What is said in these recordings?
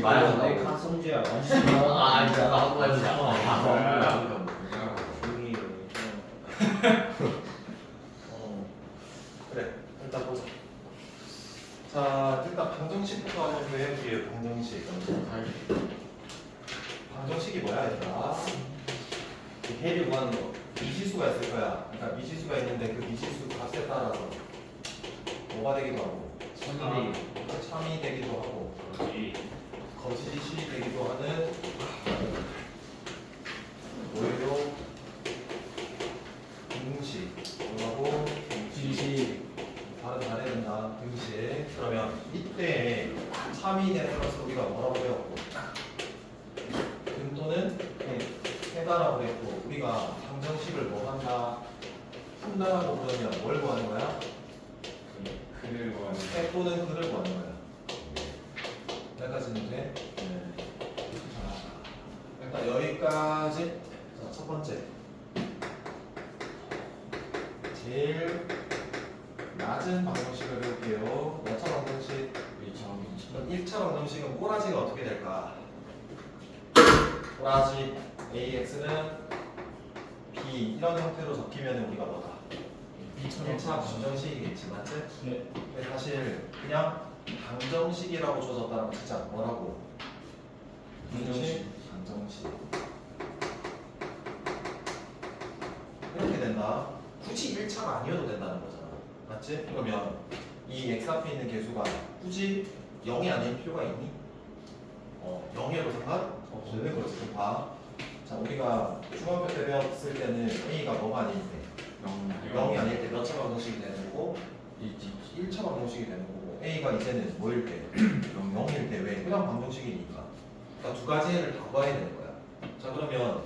네, 말해준다고. 각성제야. 아, 아니, 나 한번 해보자. 아, 아, 어 그래 일단 보자. 자 일단 방정식부터 한번 배워볼게요. 방정식. 방정식이 뭐야 얘들아? 그 해를 구하는 거. 미지수가 있을 거야. 그러니까 미지수가 있는데 그 미지수 값에 따라서 뭐가 되기도 하고 선생님. 참이 되기도 하고 거짓이 되기도 하는 뭐예요? 등식 뭐라고? 등식 발음 잘해야 된다 등식 그러면 이때 참이 되는 것을 우리가 뭐라고 배웠고 근또는 해다라고 그랬고 우리가 방정식을 뭐 한다? 푼다라고 그러면 뭘 구하는 거야? 해 또는 그를 구하는 거야. 여기까지는 돼? 자, 일단 여기까지. 자, 첫 번째. 제일 낮은 방정식을 배울게요. 몇차 방정식? 1차 1차 방정식은 꼬라지가 어떻게 될까? 꼬라지 AX는 B 이런 형태로 적히면 우리가 뭐다? 1차 방정식이겠지 맞지? 네. 근데 사실 그냥 방정식이라고 줘졌다면 진짜 뭐라고? 방정식? 방정식 이렇게 된다 굳이 1차가 아니어도 된다는 거잖아 맞지? 그러면 이 x 앞에 있는 개수가 굳이 0이 아닐 필요가 있니? 어 0이어도 상관없는 거지 좀 봐. 자 우리가 중학교 때 배웠을 때는 a가 뭐가 아닐 때 0이 아닐 때 몇 차 방정식이 되는 거고? 이 1차 방정식이 되는 거고. A가 이제는 뭐일 때? 0일 때 왜? 그냥 방정식이니까. 그러니까 두 가지 애를 다 구해야 되는 거야. 자 그러면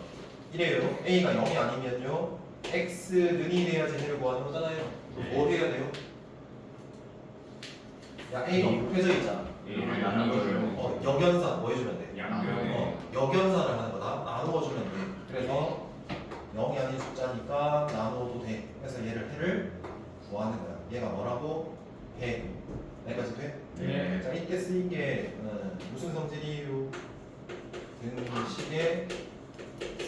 이래요. A가 0이 아니면요. X는이 돼야지 해를 구하는 거잖아요. 그럼 뭐 해야 돼요? 야 A가 곱해져 있잖아. 어 역연산 뭐 해주면 돼? 어, 역연산을 하는 거다. 나누어 주면 돼. 그래서 0이 아닌 숫자니까 나누어도 돼. 그래서 얘를 해를 구하는 거야. 얘가 뭐라고? 해. 여기까지 돼? 네. 자, 이때 쓰인 게 음, 무슨 성질이에요? 등식의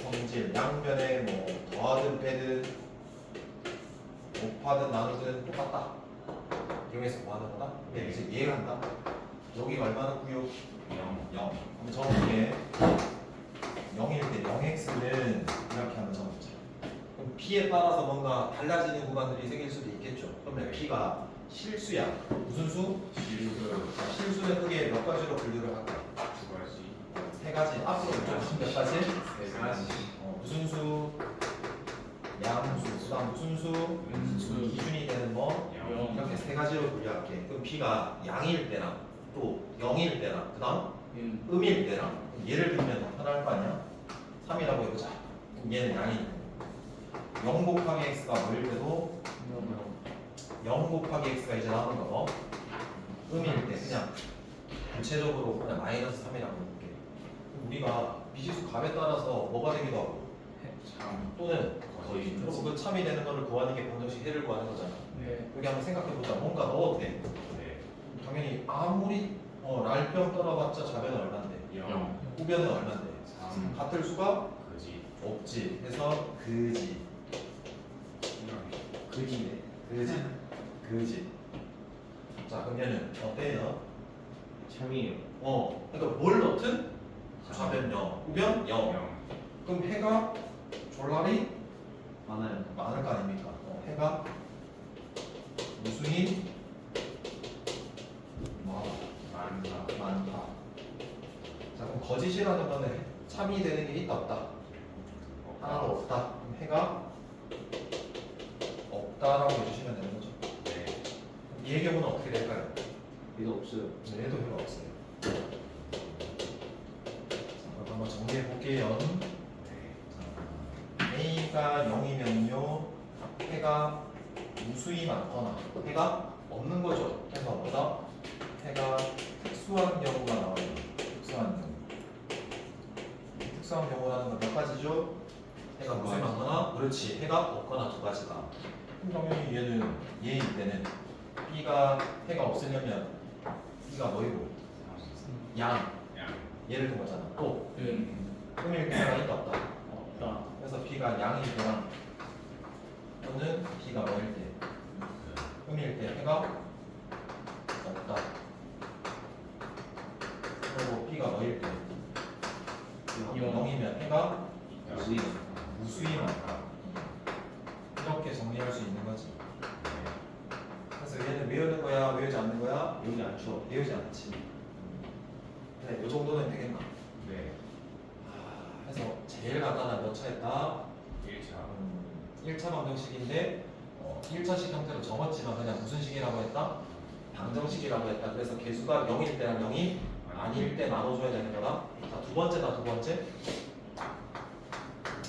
성질. 양변에 뭐 더하든 빼든 곱하든 나누든 똑같다. 이용해서 구하는 거다. 근데 이제 이해한다. 여기가 얼마나 구요? 0. 그럼 적을게 0일 때 0x는 이렇게 하면 적자. 그럼 b에 따라서 뭔가 달라지는 구간들이 생길 수도 있겠죠. 그러면 b가 실수야. 무슨 수? 자, 실수는 크게 몇 가지로 분류를 할까? 세 가지. 앞으로 몇 가지? 어, 무슨 수? 양수. 그다음 무슨 수? 음수. 기준이 되는 뭐? 이렇게 세 가지로 분류할게. 그럼 b가 양일 때랑 또 0일 때랑 그다음 음일 때랑 예를 들면 더 편할 거 아니야? 3이라고 해보자. 그럼 얘는 양이 0 곱하기 x가 뭐일 때도 0 곱하기 x가 이제 나오는 거 음일 때 그냥 구체적으로 그냥 마이너스 3이라고 해볼게. 우리가 미지수 값에 따라서 뭐가 되기도 하고 또는 거의 그리고 그 참이 되는 거를 구하는 게 방정식 해를 구하는 거잖아. 네. 여기 한번 생각해보자. 뭔가 넣어도 돼. 당연히 아무리 어, 랄병 떨어봤자 자변은 얼마인데? 후변은 얼마인데? 같을 수가 없지. 그래서 그지. 그지네. 그지. 그지. 자 그러면은 어때요? 참이에요. 어, 그러니까 뭘 넣든 좌변 0, 우변 0. 그럼 해가 졸라리 많아요. 많을 거 아닙니까? 어, 해가 무수히 많아. 많다. 자 그럼 거짓이라는 거는 참이 되는 게 있다 없다? 하나도 없다. 그럼 해가 없다라고 해주시면 되는 거죠. 얘의 경우는 어떻게 될까요? 이거 없어요. 네, 얘도 해가 없어요. 자, 그럼 한번 정리해 볼게요. A가 0이면요, 해가 무수히 많거나 해가 없는 거죠. 해가 뭐다? 해가 특수한 경우가 나와요. 특수한 경우. 특수한 경우라는 건 몇 가지죠? 해가 무수히 많거나, 그렇지. 해가 없거나 두 가지가. 그럼 당연히 얘는 얘일 때는 B가 해가 없으려면 B가 뭐이고? 양. 예를 든 거잖아. 또 음. 음일 때가 있다 없다. 없다. 그래서 b가 양일 때랑 또는 b가 뭐일 때 음일 때 해가 없다. 그리고 b가 뭐일 때 영. 0이면 해가 무수히 무수히 많다. 이렇게 정리할 수 있는 거지. 그래서 얘는 외우는 거야, 외우지 않는 거야? 여기 않죠. 외우지 않지. 네, 이 정도는 되겠나? 네. 아, 그래서 제일 간단한 몇 차였다? 1차. 음, 1차 방정식인데 어, 1차식 형태로 적었지만 그냥 무슨 식이라고 했다? 방정식이라고 했다. 그래서 개수가 0일 때랑 0이 아닐 때 나눠줘야 되는 거다. 자, 두 번째다, 두 번째.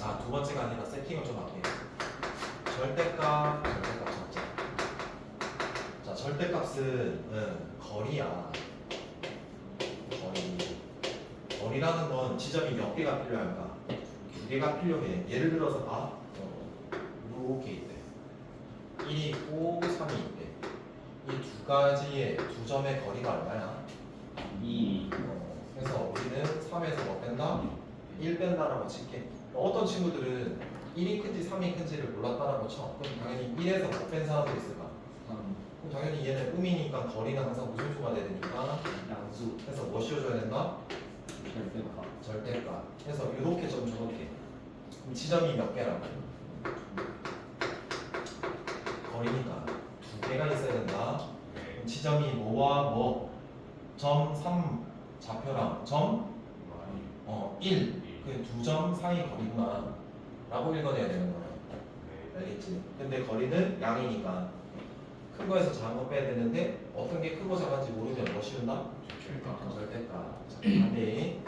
아, 두 번째가 아니라 세팅을 좀 할게요. 절대값, 절대값 적자. 자, 절대값은 음, 거리야. 거리. 거리라는 건 지점이 몇 개가 필요할까? 두 개가 필요해. 예를 들어서 봐. 어, 이렇게 있대. 1이 있고 3이 있대. 이 두 가지의 두 점의 거리가 얼마야? 2 어, 그래서 우리는 3에서 뭐 뺀다? 1 뺀다라고 칠게. 어떤 친구들은 1이 큰지 3이 큰지를 몰랐다라고 쳐. 그럼 당연히 1에서 못뺀 사람도 있을까? 3 그럼 당연히 얘는 음이니까 거리는 항상 무슨 수가 되니까 양수 그래서 뭐 씌워줘야 된다? 절대값 절대값. 그래서 이렇게 좀 저렇게. 그럼 지점이 몇 개라고? 거리니까 두 개가 있어야 된다. 네. 그럼 지점이 뭐와 뭐? 점 3 좌표랑 점. 어, 1. 그두점 사이 거리구나. 라고 읽어내야 되는 거야. 네. 알겠지? 근데 거리는 양이니까 큰 거에서 작은 거 빼야 되는데 어떤 게 크고 작은지 모르면 뭐 씌운다? 절대값. 절대값. 자, 다음에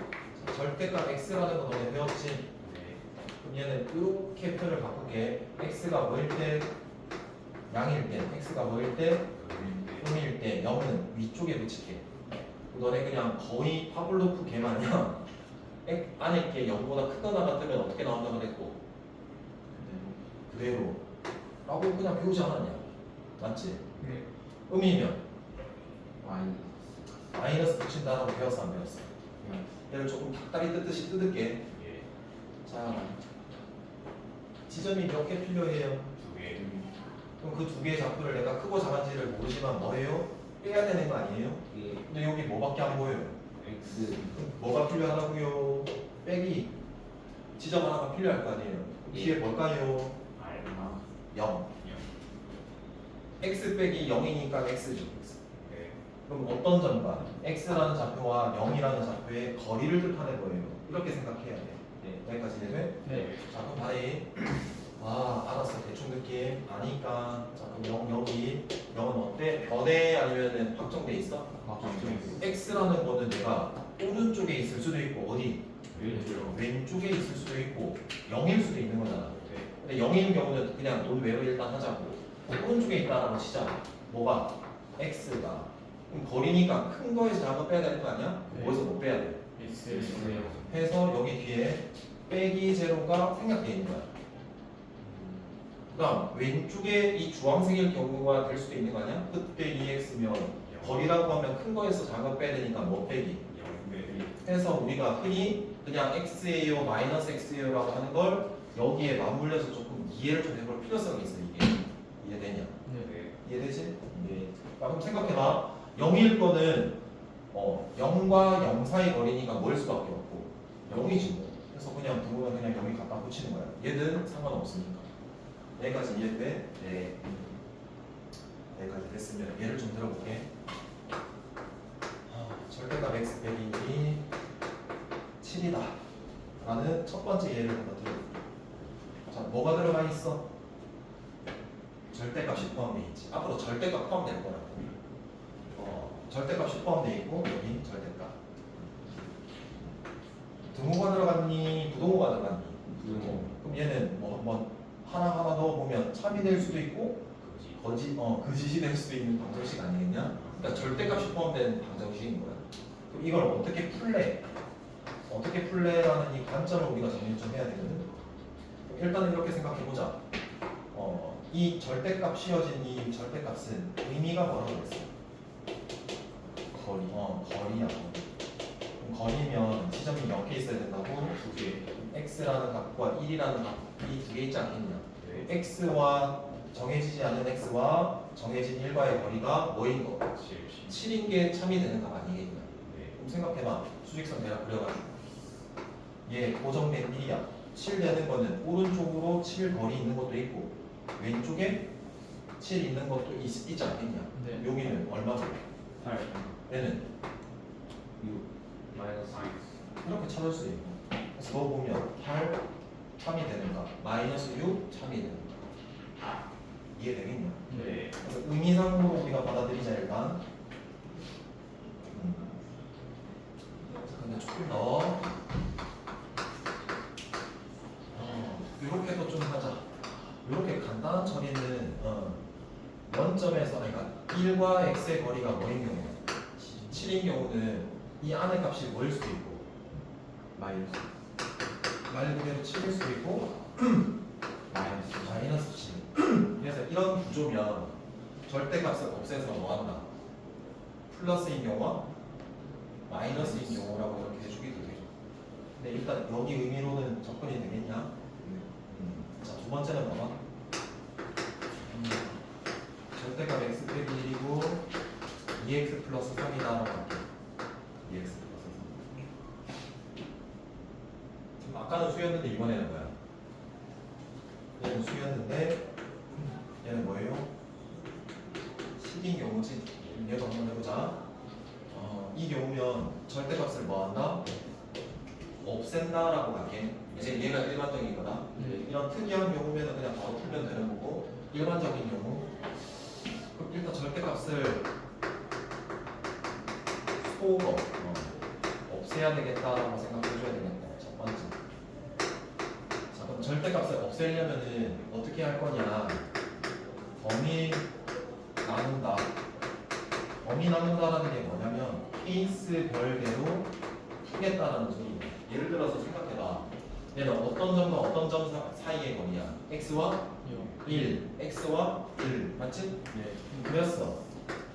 자, 절대값 x라는 거 너네 배웠지? 네. 그럼 얘는 이렇게 표를 바꾸게 x가 뭐일 때 양일 때 x가 뭐일 때 그런데 0일 때 0은 위쪽에 붙일게 너네 그냥 거의 파블로프 개 마냥 엑- 안에 게 0보다 크거나 같으면 어떻게 나온다 그랬고 그대로 라고 그냥 배우지 않았냐 맞지? 네. 음이면 Y 마이너스 붙인다라고 배웠어 안 배웠어? 얘를 조금 닭다리 뜯듯이 뜯을게 예. 자 지점이 몇 개 필요해요? 두 개. 그럼 그 두 개의 좌표를 내가 크고 작은지를 모르지만 뭐예요? 빼야 되는 거 아니에요? 이게 근데 여기 뭐밖에 안 보여요? X 뭐가 필요하다고요? 빼기 지점 하나가 필요할 거 아니에요? 뒤에 뭘까요? 알. 아0 영. x 빼기 0이니까 x죠 네. 그럼 어떤 점과 x라는 좌표와 0이라는 좌표의 거리를 뜻하는 거예요 이렇게 생각해야 돼 네. 여기까지 이해돼? 네. 자 그럼 다리 아 알았어 대충 느낌 아니까 자 그럼 0 여기 0은 어때? 변해 아니면 확정돼 있어? 확정 x라는 거는 내가 오른쪽에 있을 수도 있고 어디? 왼쪽 왼쪽에 있을 수도 있고 0일 수도 있는 거잖아 네. 근데 0인 경우는 그냥 논 외로 일단 하자고 오른쪽에 있다라고 치자 뭐가? x가 그럼 거리니까 큰 거에서 작은 거 빼야 되는 거 아니야? 네. 어디서 못 빼야 돼? X. 해서 여기 뒤에 빼기 제로가 생략돼 있는 거야 그다음 왼쪽에 이 주황색일 경우가 될 수도 있는 거 아니야? 그때 2x면 거리라고 하면 큰 거에서 작은 거 빼야 되니까 뭐 빼기. 해서 우리가 흔히 그냥 x예요 마이너스 x예요라고 하는 걸 여기에 맞물려서 조금 이해를 좀 해볼 필요성이 있어 이게 이해되냐? 네. 네. 이해되지? 네. 자, 그럼 생각해봐 0일 거는 어 0과 0 사이 거리니까 뭐일 수밖에 없고 0이지 뭐 그래서 그냥 두고는 그냥 여기 갖다 붙이는 거야 얘는 상관없으니까 여기까지 이해돼? 네. 여기까지 됐으면 예를 좀 들어볼게. 아, 절대값 x 빼기 7이다. 라는 첫 번째 예를 한번 들어볼게 자 뭐가 들어가 있어? 절대값이 포함되어 있지. 앞으로 절대값 포함될 거라고. 어, 절대값이 포함되어 있고 여기 절대값. 등호가 들어갔니? 부동호가 들어갔니? 부동호. 그럼 얘는 뭐 한번 하나하나 넣어보면 참이 될 수도 있고. 거짓 어 거짓이 될 수도 있는 방정식 아니겠냐? 그러니까 절대값이 포함된 방정식인 거야. 그럼 이걸 어떻게 풀래? 어떻게 풀래라는 이 관점을 우리가 정리 좀 해야 되거든. 일단은 이렇게 생각해 보자. 어, 이 절대값 씌워진 이 절대값은 의미가 뭐라고 그랬어? 거리 어, 거리야. 거리면 지점이 몇 개 있어야 된다고? 두 개 x라는 값과 1이라는 값이 두 개 있지 않겠냐? 네 x와 정해지지 않은 x와 정해진 1과의 거리가 뭐인 거? 칠 7인 게 참이 되는 값 아니겠냐? 네 그럼 생각해봐. 수직선 대략 그려가지고. 얘 고정된 1이야. 7 되는 거는 오른쪽으로 7 거리 있는 것도 있고 왼쪽에 7 있는 것도 있, 있지 않겠냐? 네. 여기는 얼마고? 8 얘는 6 마이너스 이렇게 찾을 수 있고 그래서 너 보면 8 참이 되는 값 마이너스 6 참이 되는 값 이해되겠냐? 네. 그래서 의미상으로 우리가 받아들이자 일단. 음. 자 근데 조금 더. 어, 이렇게도 좀 하자. 이렇게 간단한 처리는 어, 원점에서 아니, 그러니까 1과 x의 거리가 뭐인 경우 7인 경우는 이 안의 값이 뭐일 수도 있고 마이너스 말 그대로 7일 수도 있고 마이너스 마이너스 7 그래서 이런 구조면 절대값을 없애서 뭐한다? 플러스인 경우와 마이너스인 경우라고 이렇게 해주기도 되죠. 근데 일단 여기 의미로는 접근이 되겠냐? 음. 자 두 번째는 뭐가 음. 절대값 x 빼기 1이고 2x 플러스 3이다 라고 할게 2x 플러스 3 아까는 수였는데 이번에는 뭐야 얘는 수였는데 얘는 뭐예요? 식인 경우지 얘도 한번 해보자 어, 이 경우면 절대값을 뭐한다? 없앤다라고 할게 이제 얘가 일반적인 거다 네. 이런 특이한 경우면은 그냥 바로 풀면 되는 거고 일반적인 경우 그럼 일단 절대값을 소거 어, 없애야 되겠다라고 생각해줘야 되겠다 첫 번째 자 그럼 절대값을 없애려면은 어떻게 할 거냐. 범위 나눈다. 범위 나눈다라는 게 뭐냐면 케이스 별개로 푸겠다라는 소리예요 예를 들어서 생각해봐. 얘는 어떤 점과 어떤 점 사- 사이의 거리야? X와 1, x와 1 맞지? 네. 그렸어.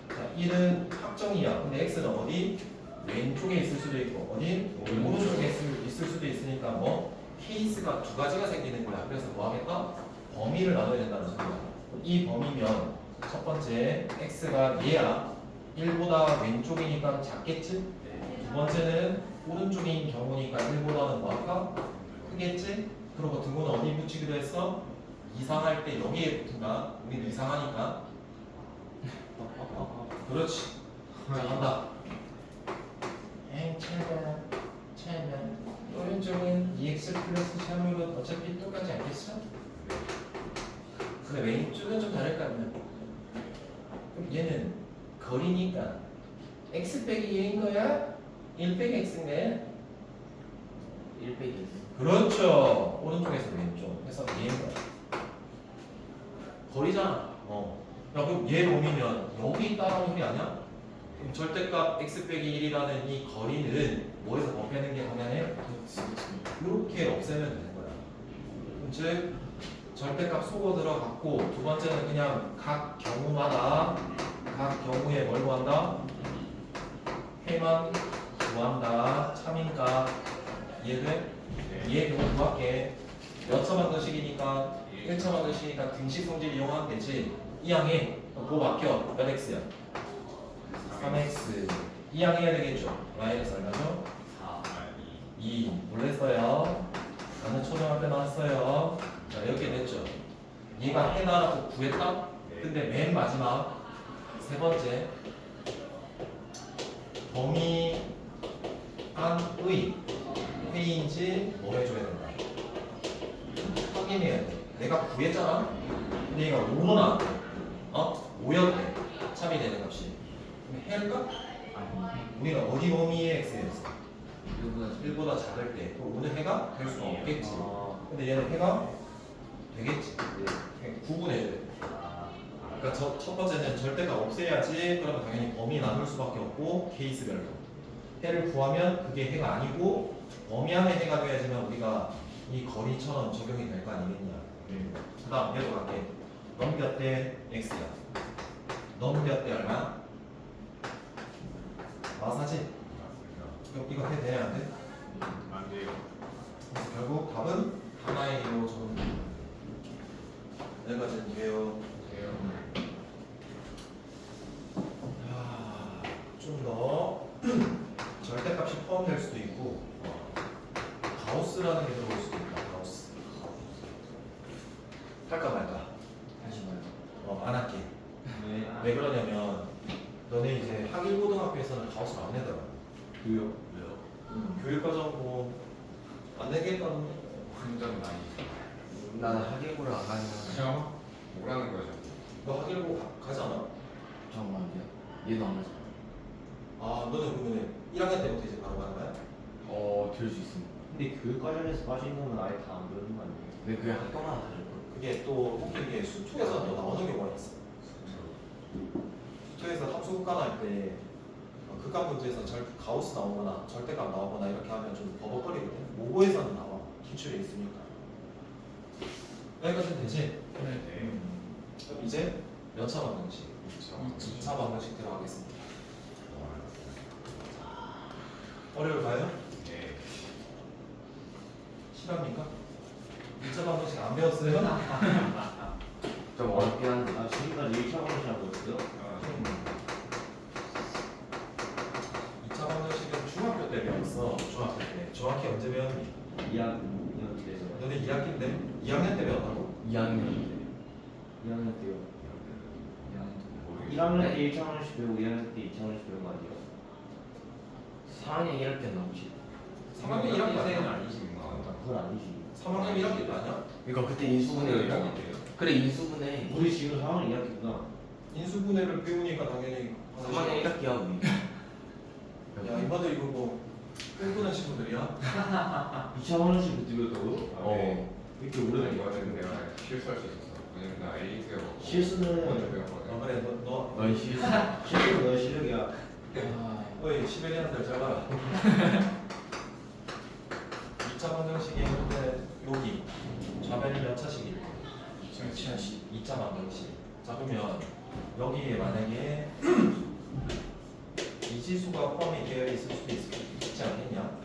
자 1은 확정이야. 근데 x는 어디? 왼쪽에 있을 수도 있고 어디? 오른쪽. 오른쪽에 있을, 있을 수도 있으니까 뭐 케이스가 두 가지가 생기는 거야 그래서 뭐 하겠다? 범위를 나눠야 된다는 소리야 이 범위면 첫 번째 x가 얘야 1보다 왼쪽이니까 작겠지? 두 번째는 오른쪽인 경우니까 1보다는 뭐 할까? 크겠지? 그리고 등호는 어디 붙이기로 했어? 이상할 때 여기에 붙은다 우린 이상하니까 그렇지 자 간다 엥 차면 차면 오른쪽은 2x 플러스 3으로 어차피 똑같지 않겠어? 근데 왼쪽은 좀 다를 거 아니야 그럼 얘는 거리니까 x 빼기 2인 거야? 1 빼기 x인 거야? 1 빼기 그렇죠 오른쪽에서 왼쪽 그래서 얘인 거야 거리잖아 어. 야 그럼 얘 놈이면 여기 있다라는 소리 아니야? 그럼 절대값 x 빼기 1이라는 이 거리는 뭐에서 뭐 빼는 게 방향해? 이렇게 없애면 되는 거야. 그럼 즉 절대값 속어 들어갔고 두 번째는 그냥 각 경우마다 각 경우에 뭘 구한다? 해만 구한다. 참인가 이해돼? 얘 경우 구할게. 몇차 방정식이니까 1차 방정식이니까 등식 성질 이용하면 되지. 이 양에 뭐 맡겨? 몇 x야? 3x 이양 해야 되겠죠? 마이너스 얼마죠? 2 몰랐어요. 나는 초등학교 나왔어요. 자 이렇게 됐죠. 얘가 해나라고 구했다. 근데 맨 마지막 세 번째 범위 안의 회인지 뭐 해줘야 된다. 확인해야 돼. 내가 구했잖아. 근데 얘가 5로 나왔대. 어? 5였대. 참이 되는 값이. 그럼 해일까? 우리가 어디 범위의 x였어? 1보다 작을 때. 그럼 오늘 해가 될 수가 없겠지. 근데 얘는 해가 되겠지. 그냥 구분해야 돼. 그러니까 저, 첫 번째는 절대가 없애야지 그러면 당연히 범위 나눌 수밖에 없고 케이스별로. 해를 구하면 그게 해가 아니고 범위 안에 해가 돼야지만 우리가 이 거리처럼 적용이 될 거 아니겠냐. 그 다음 얘도 갈게. 넘겼대 x야. 넘겼대 얼마? 마사지 이거, 이거 해도 되냐 안 돼? 안 돼요. 그래서 결국 답은 하나의 이로 좀 내가진 이에요 돼요. 좀더 절대값이 포함될 수도 있고 어, 가우스라는 게 들어올 수도 있다 가우스 할까 말까 하지 마요. 어, 안 할게 왜? 왜 그러냐면 너네 이제 하길 고등학교에서는 가우스를 안 내더라 왜요? 왜요? 교육과정 뭐안 내겠다는 완전 많이. 나는 하계구를 안 가는 그냥 뭐라는 거죠? 너 하길고 가, 가지 않아? 잠깐만 요. 얘도 안 가죠. 아 너는 그러면 1학년 때부터 이제 바로 가는 거야? 어, 들을 수 있습니다. 근데 교육과정에서 빠지는 건 아예 다안 배우는 거 아니에요? 근데 그게 학교마다 다를 거예요. 그게 또 웃긴 게 수투에서 또 나오는 경우가 있어 수투에서 함수 국간할 때 어, 극간 문제에서 절, 가우스 나오거나 절대값 나오거나 이렇게 하면 좀 버벅거리거든 모고에서는 나와 기출에 있으니까 여기까지는 되지? 네. 그럼 이제 몇차 방정식? 그렇죠. 2차 방정식 들어가겠습니다 어려울까요? 네. 실합니까? 2차 방정식 안 배웠어요? 좀 어렵긴 한데. 아 지금까지 1차 방식하고 있어요? 아, 2차 방정식은 중학교 때 배웠어 중학교 때 정확히 언제 배웠니? 2학년 때죠 너네 2학기인데? 2학년 때 배웠다고? 2학년 때. 2학년 때요 모르겠어요. 1학년 때 1차 방식 배우고 2학년 때 2차 방식 배운 거 아니에요? 4학년 1학기 나오지. 3학년 1학기 는 아니야? 아니시구나. 아 그건 아니지 3학년 1학기도 아니야? 그러니까 그때 인수분해. 이학년이에요 그래 인수분해. 우리 지금 4학년 2학기구나 인수분해를 배우니까 당연히 3학년 1학기 하고. 야 이번에 이거 뭐 꿈꾸는 친구들이야? 2차 방식 배우다고요? 어. 이렇게 오래 오래된 이거는 내가 실수할 수 있었어. 왜냐면 나 A. 먼저 실수는 어 배웠거든. 그래 너, 너넌 실수. 실수는 너의 실력이야 아, 어이 시베리안들 잘 봐라 2차 방정식이 근데 여기 좌변이 몇 차식일 2차 방정식 자 그러면 여기에 만약에 미지수가 포함이 되어 있을 수도 있, 있지 않겠냐?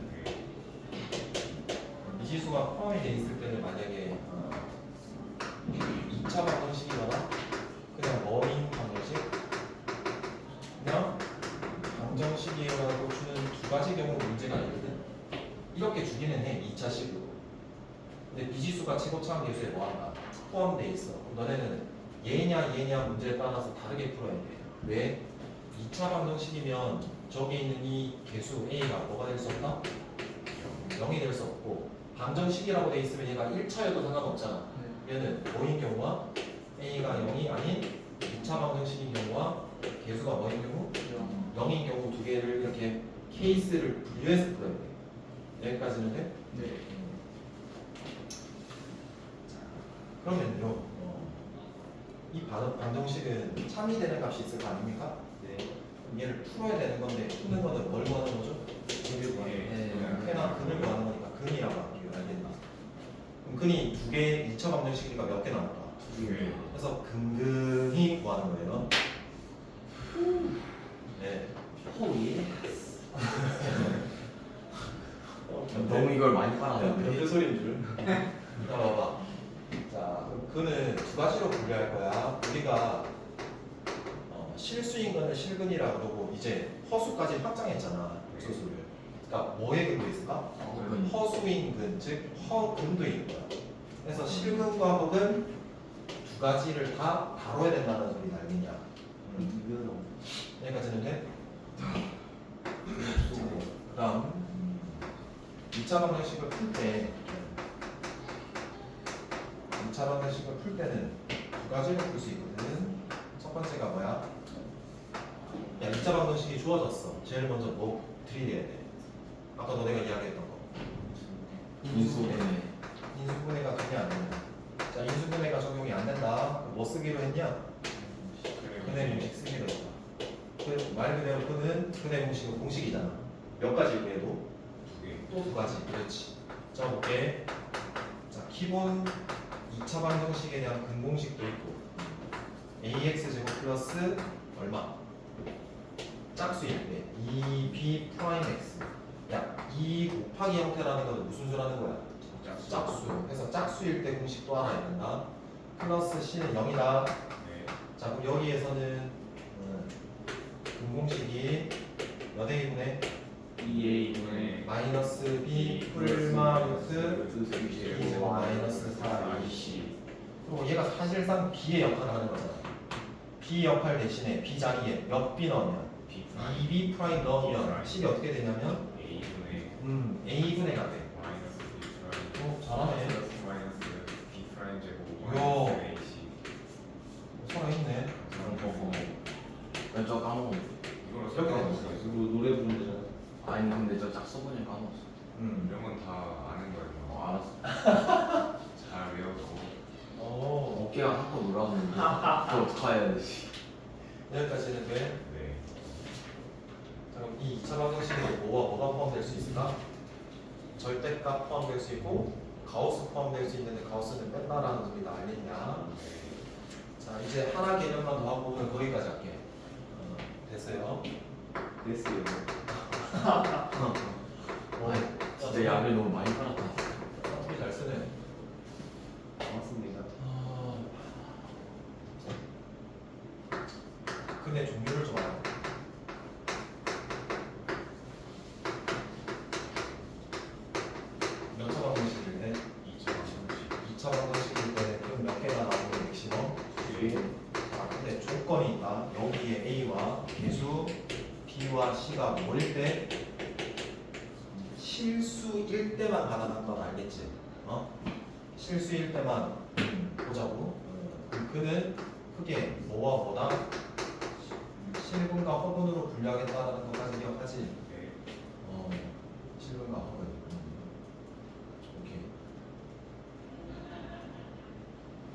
미지수가 포함이 되어 있을 때는 만약에 어, 2차 방정식이거나 그냥 머린 방정식? 그냥 방정식이라고 주는 두 가지 경우 문제가 있거든? 이렇게 주기는 해 2차식으로. 근데 미지수가 최고차항 계수에 뭐한다? 포함돼 있어. 너네는 얘냐 얘냐 문제에 따라서 다르게 풀어야 돼. 왜? 2차 방정식이면 저기 있는 이 개수 A가 뭐가 될 수 없다? 0이 될 수 없고 방정식이라고 돼 있으면 얘가 1차여도 상관없잖아 얘는 뭐인 경우와 A가 0이 아닌 2차 방정식인 경우와 개수가 뭐인 경우? 0인 경우 두 개를 이렇게 케이스를 분류해서 풀어야 돼 여기까지는 돼? 네 그러면요 어, 이 방- 방정식은 참이 되는 값이 있을 거 아닙니까? 얘를 풀어야 되는 건데 푸는 거는 뭘 구하는 거죠? 근을 구하는 거 네. 해나 근을 구하는 거니까 근이라고 할게요 알겠나? 그럼 근이 두 개, 2차 방정식이니까 몇 개 나올까? 두 개. 그래서 근근히 구하는 거예요 네 호이 너무 이걸 많이 야, 빨아놨네. 소리인 줄. 자, 봐봐. 자, 그럼 그는 두 가지로 분류할 거야. 우리가 어, 실수인 거는 실근이라고 그러고 이제 허수까지 확장했잖아. 수수를. 그러니까 뭐의 근도 있을까? 허근. 허수인 근, 즉 허근도인 거야. 그래서 실근과 허근 두 가지를 다 다뤄야 된다는 소리 알겠냐? 음. 이거는 여기까지는 돼? 그다음 2차 방정식을 풀때 2차 방정식을 풀 때는 두 가지로 풀수 있거든. 첫 번째가 뭐야? 야 2차 방정식이 주어졌어. 제일 먼저 뭐 드려야 돼. 아까 너네가 이야기했던 거. 인수분해. 인수분해가 되냐 안 되냐. 자 인수분해가 적용이 안 된다. 뭐 쓰기로 했냐? 근해 공식 쓰기로 했다. 그 말 그대로 그는 근해 공식은 공식이잖아. 몇 가지 외에도. 또 두 가지. 그렇지. 자 볼게. 자 기본 2차 방정식에 대한 근공식도 있고 ax 제곱 플러스 얼마? 짝수일 때 2b 프라임 x 야2 곱하기 형태라는 건 무슨 수라는 거야? 짝수. 그래서 짝수일 때 공식 또 알아야 된다. 플러스 c는 0이다. 네. 자 그럼 여기에서는 음, 분공식이 몇 A분의 2A분의 마이너스 B 풀마 루트 그 B 제곱 마이너스 4AC 그리고 얘가 사실상 B의 역할을 하는 거잖아 B 역할 대신에 B 자리에 몇 B 넣으면 프라임 2B 프라임 넣으면 식이 어떻게 되냐면? A분의 음 A분의가 돼 마이너스 B 프라임 어, 잘하네 플러스 마이너스 B 프라임 제곱 요. 마이너스 AC 살아있네 저 까먹었어 이걸로 이렇게 되는 설명하고 거지. 있어요. 그리고 노래 부르는 데잖아 아니 근데 저 짝서보니 까먹었어 음. 이런 건 다 아는 거예요. 어 알았어 잘 외웠고 오 어깨가 한껏 놀았는데 그걸 어떡해야 되지 여기까지는 돼? 네. 자 그럼 이 2차 방정식에 뭐와 뭐가 포함될 수 있을까? 절대값 포함될 수 있고 가우스 포함될 수 있는데 가우스는 뺀다라는 소리가 알겠냐. 자 이제 하나 개념만 더 하고 오늘 거기까지 할게. 어, 됐어요? 됐어요. 어, 진짜 약을 너무 많이 팔았다. 소리 잘 쓰네. 고맙습니다. 아... 근데 종류를 좀 알아 몇차 방정식일 때? 2차 2차 방정식일 때 그럼 몇 개가 나오는 맥시멈? 아 근데 조건이 있다. 여기에 A와 개수 B와 C가 뭐일 때 실수일 때만 가능한 건 알겠지? 어? 실수일 때만 음, 보자고. 그럼 그는 크게 뭐와 뭐다? 실분과 허분으로 분류하겠다라는 것까지 기억하지? 네. 어, 실분과 허분. 음. 오케이.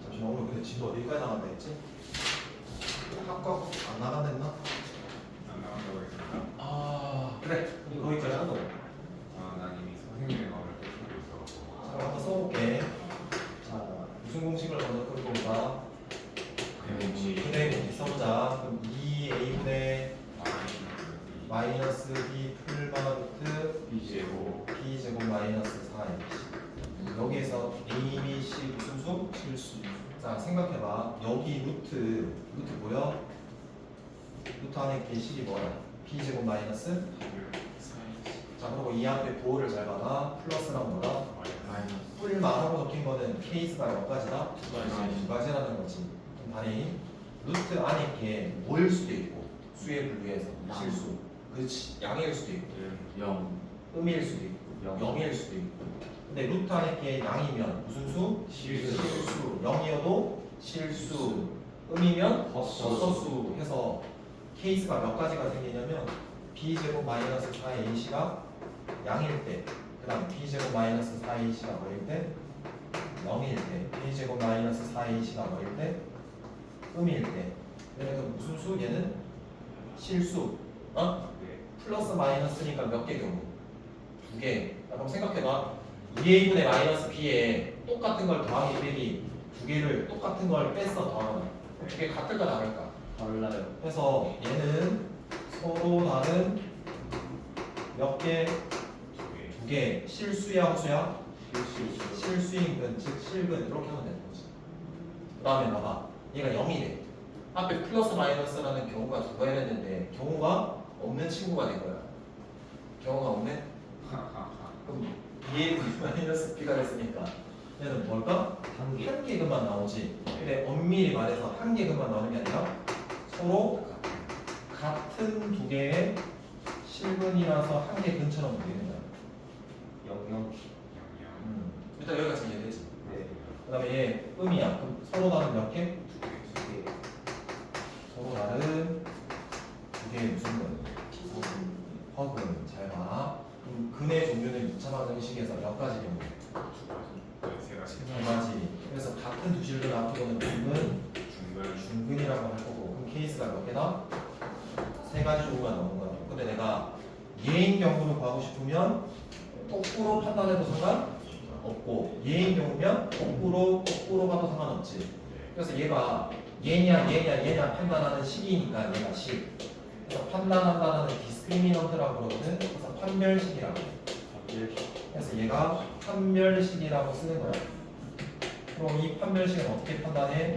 잠시만 오늘 근데 진도 어디까지 나간다 했지? 학과 안 나간댔나? 케이스가 몇 가지다? 두 가지. 두 가지라는 거지 단위 루트 안에 게 뭐일 수도 있고 수의 분류에서 양. 실수 그렇지 양일 수도 있고 0 음일 수도 있고 영. 영일 수도 있고 근데 루트 안에 게 양이면 무슨 수? 실수. 실수 영이어도 실수 음이면 헛수. 헛수 해서 케이스가 몇 가지가 생기냐면 b제곱 마이너스 4ac가 양일 때, 그 다음 b제곱 마이너스 4ac가 뭐일 때? 0일 때, b제곱 마이너스 4ac가 뭐일 때? 음일 때. 그래서 무슨 수? 얘는 실수. 어? 네. 플러스 마이너스니까 몇 개 경우? 두 개. 자, 그럼 생각해봐. 2a분의 마이너스 b에 똑같은 걸 더하기 빼기 두 개를 똑같은 걸 뺐어 더하면 두 개 같을까 다를까? 달라요 그래서 얘는 서로 다른 몇 개? 두개 두 개. 실수야 호수야? 실수 실수인 근, 즉 실근 이렇게 하면 되는 거지. 그 다음에 봐봐. 얘가 0이래. 앞에 플러스 마이너스라는 경우가 두 가지 했는데 경우가 없는 친구가 된 거야. 경우가 없네? 그럼 2의 마이너스 b가 됐으니까 얘는 뭘까? 한 개 한 개금만 나오지. 근데 엄밀히 말해서 한 개금만 나오는 게 아니라 서로 같은 두 개의 실근이라서 한 개 근처럼 보이는 거야. 영영 영영 음. 일단 여기까지 이해되지. 네 그 다음에 얘 음이야. 그럼 서로 다른 몇 개? 두 개 서로 다른 두 개의 무슨 근? 허근. 잘 봐. 그럼 근의 종류는 2차 방정식에서 몇 가지 경우? 세 가지 세 가지. 그래서 같은 두 실근 앞으로는 근은 중근 중근이라고 할 거고 그럼 케이스가 몇 개다? 세 가지 종류가 나오는 거야. 근데 내가 예인 경우를 구하고 싶으면 거꾸로 판단해도 상관 없고 예인 경우면 거꾸로 거꾸로 봐도 상관없지. 네. 그래서 얘가 얘냐 얘냐 얘냐 판단하는 식이니까 얘가 식. 그래서 판단한다는 디스크리미넌트라고 그러거든. 그래서 판별식이라고. 그래서 얘가 판별식이라고 쓰는 거야. 그럼 이 판별식은 어떻게 판단해?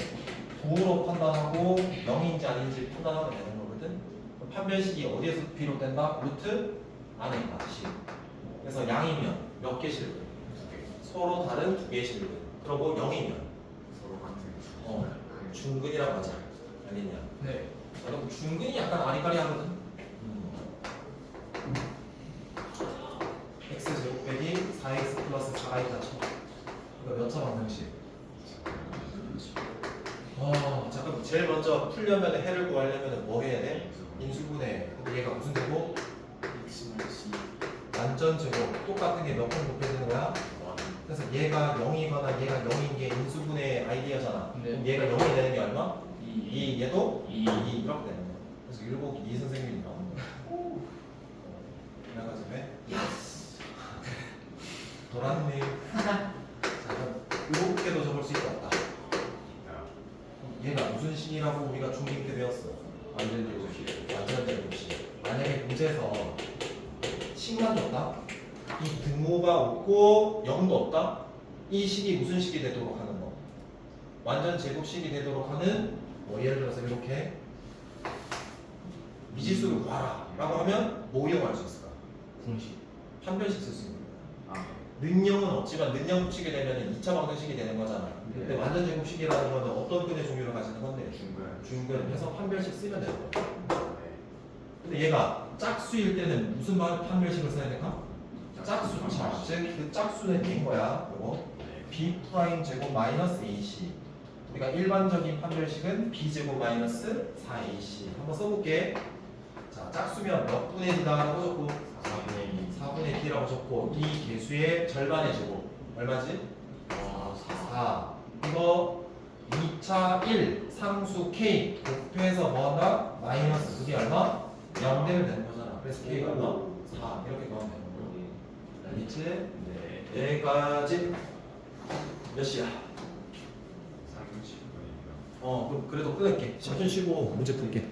도로 판단하고 0인지 아닌지 판단하면 되는 거거든. 그럼 판별식이 어디에서 비롯된다? 루트 안에 있다. 식. 그래서 양이면 몇 개 실근? 서로 다른 두 개의 실근. 그리고 0이면 서로 같은 어, 중근이라고 하자. 알겠냐? 네. 자, 그럼 중근이 약간 아리까리하거든. x 제곱 빼기 4x 플러스 4가 있다 쳐. 이거 몇차 방정식? 어, 자 그럼 제일 먼저 풀려면 해를 구하려면 뭐 해야 돼? 인수분해. 근데 얘가 무슨 제곱? 완전 제곱. 똑같은 게 몇 번 곱해지는 거야? 그래서 얘가 0이거나 얘가 0인 게 인수분해 아이디어잖아. 네. 그럼 얘가 0이 되는 게 얼마? 이 2, 얘도 이. 2 이렇게 되는 거야. 그래서 일곱 이 선생님이 나오는 거야. 지나가지네. 도란님. 자, 그럼 이렇게도 적을 수 있다. 얘가 무슨 식이라고 우리가 중2 때 배웠어? 완전 제곱식. 완전 제곱식. 만약에 문제에서 식만 줬다? 이 등호가 없고 0도 없다? 이 식이 무슨 식이 되도록 하는 거? 완전 제곱식이 되도록 하는 뭐 예를 들어서 이렇게 미지수를 구하라 라고 하면 뭐 이용할 수 있을까? 공식. 판별식 쓸 수 있는 거야 아. 능형은 없지만 능형 붙이게 되면 2차 방정식이 되는 거잖아 근데 네. 완전 제곱식이라는 거는 어떤 끈의 종류를 가지는 건데 중간 중근 해서 판별식 쓰면 되는 거야 네. 근데 얘가 짝수일 때는 무슨 말 판별식을 써야 될까? 짝수차 즉그 짝수는 얘인 거야. 요거 b 프라임 제곱 마이너스 ac 우리가 일반적인 판별식은 b 제곱 마이너스 4ac 한번 써볼게. 자 짝수면 몇 분의 d다라고 적고 4분의 2. 4분의 d라고 적고 이 개수의 절반의 제곱. 얼마지? 아, 4 이거 2차 1 상수 k 곱해서 뭐한다? 마이너스. 그게 얼마? 0 되면 되는 거잖아. 그래서 k가 얼마? 4 이렇게 넣으면 되 알겠지? 네. 여기까지 몇 시야? 30분입니다 어 그럼 그래도 끊을게 10분 쉬고 문제 풀게